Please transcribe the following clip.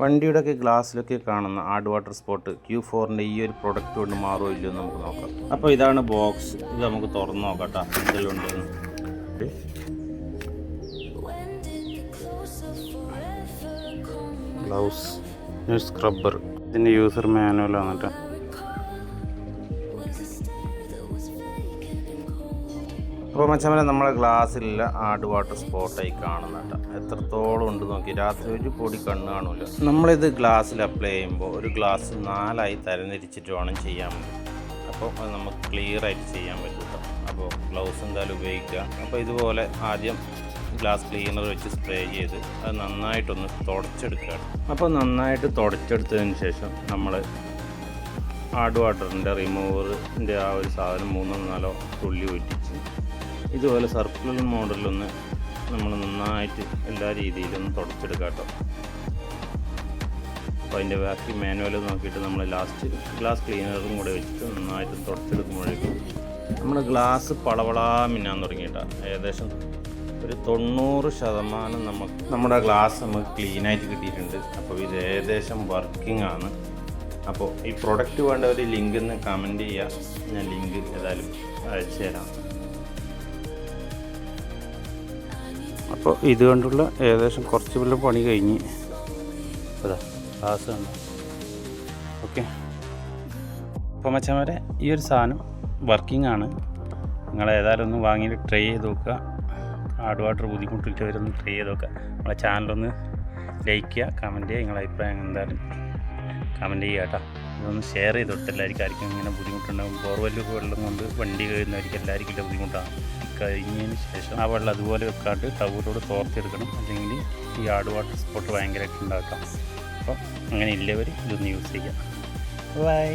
വണ്ടിയുടെ ഒക്കെ ഗ്ലാസ്സിലൊക്കെ കാണുന്ന ആഡ് വാട്ടർ സ്പോട്ട് ക്യൂ ഫോറിന്റെ ഈ ഒരു പ്രൊഡക്റ്റ് കൊണ്ട് മാറുമോ ഇല്ലയോ എന്ന് നമുക്ക് നോക്കാം. അപ്പോൾ ഇതാണ് ബോക്സ് ഇത് നമുക്ക് തുറന്ന് നോക്കാം കേട്ടോ ഉണ്ടെന്ന് ഗ്ലൗസ് സ്ക്രബ്ബർ ഇതിന്റെ യൂസർ മാനുവലാണ് കേട്ടോ അപ്പോൾ മച്ചമല നമ്മളെ ഗ്ലാസ്സിലുള്ള ആഡ് വാട്ടർ സ്പോട്ടായി കാണുന്ന കേട്ടോ. എത്രത്തോളം ഉണ്ട് നോക്കി. രാത്രി ഒരു പൊടി കണ്ണ് കാണില്ല നമ്മളിത് ഗ്ലാസ്സിൽ അപ്ലൈ ചെയ്യുമ്പോൾ ഒരു ഗ്ലാസ് നാലായി തരംതിരിച്ചിട്ട് വേണം ചെയ്യാൻ അപ്പോൾ അത് നമുക്ക് ക്ലിയർ ആയിട്ട് ചെയ്യാൻ പറ്റും അപ്പോൾ ഗ്ലൗസ് എന്തായാലും ഉപയോഗിക്കുക. അപ്പോൾ ഇതുപോലെ ആദ്യം ഗ്ലാസ് ക്ലീനർ വെച്ച് സ്പ്രേ ചെയ്ത് അത് നന്നായിട്ടൊന്ന് തുടച്ചെടുക്കുക അപ്പോൾ നന്നായിട്ട് തുടച്ചെടുത്തതിന് ശേഷം നമ്മൾ ആഡ് വാട്ടറിന്റെ റിമൂവറിന്റെ ആ ഒരു സാധനം മൂന്നോ നാലോ തുള്ളി ഒറ്റിച്ച് ഇതുപോലെ സർക്കുലർ മോഡലൊന്ന് നമ്മൾ നന്നായിട്ട് എല്ലാ രീതിയിലും തുടച്ചെടുക്കാം കേട്ടോ. അപ്പോൾ അതിന്റെ ബാക്കി മാനുവൽ നോക്കിയിട്ട് നമ്മൾ ലാസ്റ്റ് ഗ്ലാസ് ക്ലീനറും കൂടെ വെച്ചിട്ട് നന്നായിട്ട് തുടച്ചെടുക്കുമ്പോഴേക്കും നമ്മൾ ഗ്ലാസ് പളവളാ മിന്നാൻ തുടങ്ങിയിട്ടാണ് ഏകദേശം ഒരു തൊണ്ണൂറ് ശതമാനം നമുക്ക് നമ്മുടെ ഗ്ലാസ് നമുക്ക് ക്ലീനായിട്ട് കിട്ടിയിട്ടുണ്ട്. അപ്പോൾ ഇത് ഏകദേശം വർക്കിംഗ് ആണ്. അപ്പോൾ ഈ പ്രൊഡക്റ്റ് വേണ്ടവർ ലിങ്ക് ഒന്ന് കമന്റ് ചെയ്യുക ഞാൻ ലിങ്ക് ഏതായാലും അയച്ചു തരാം. അപ്പോൾ ഇതുകൊണ്ടുള്ള ഏകദേശം കുറച്ച് വല്ല പണി കഴിഞ്ഞ്. അതാ ക്ലാസ് കണ്ട. ഓക്കെ. അപ്പോൾ മച്ചന്മാരെ ഈ ഒരു സാധനം വർക്കിംഗ് ആണ്. നിങ്ങൾ ഏതായാലും ഒന്ന് വാങ്ങി ട്രൈ ചെയ്ത് നോക്കുക. ഹാർഡ് വാട്ടർ ബുദ്ധിമുട്ടിട്ടവരൊന്ന് ട്രൈ ചെയ്ത് നോക്കുക. നമ്മളെ ചാനലൊന്ന് ലൈക്ക് ചെയ്യുക കമന്റ് ചെയ്യുക നിങ്ങളെ അഭിപ്രായം എന്തായാലും കമന്റ് ചെയ്യുക കേട്ടോ. ഇതൊന്ന് ഷെയർ ചെയ്ത് കൊടുത്ത് ആർക്കും ഇങ്ങനെ ബുദ്ധിമുട്ടുണ്ടാകും ബോർവെല്ലൊക്കെ വെള്ളം കൊണ്ട് വണ്ടി കഴിയുന്നവർക്ക് എല്ലാവർക്കും ബുദ്ധിമുട്ടാണ്. കഴിഞ്ഞതിന് ശേഷം ആ വെള്ളം അതുപോലെ വെക്കാണ്ട് ടവലോട് തോർത്തെടുക്കണം അല്ലെങ്കിൽ ഈ ആട് വാട്ടർ സ്പോട്ട് ഭയങ്കരമായിട്ട് ഉണ്ടാക്കാം. അപ്പോൾ അങ്ങനെ ഇല്ലവർ ഇതൊന്ന് യൂസ് ചെയ്യാം. ബൈ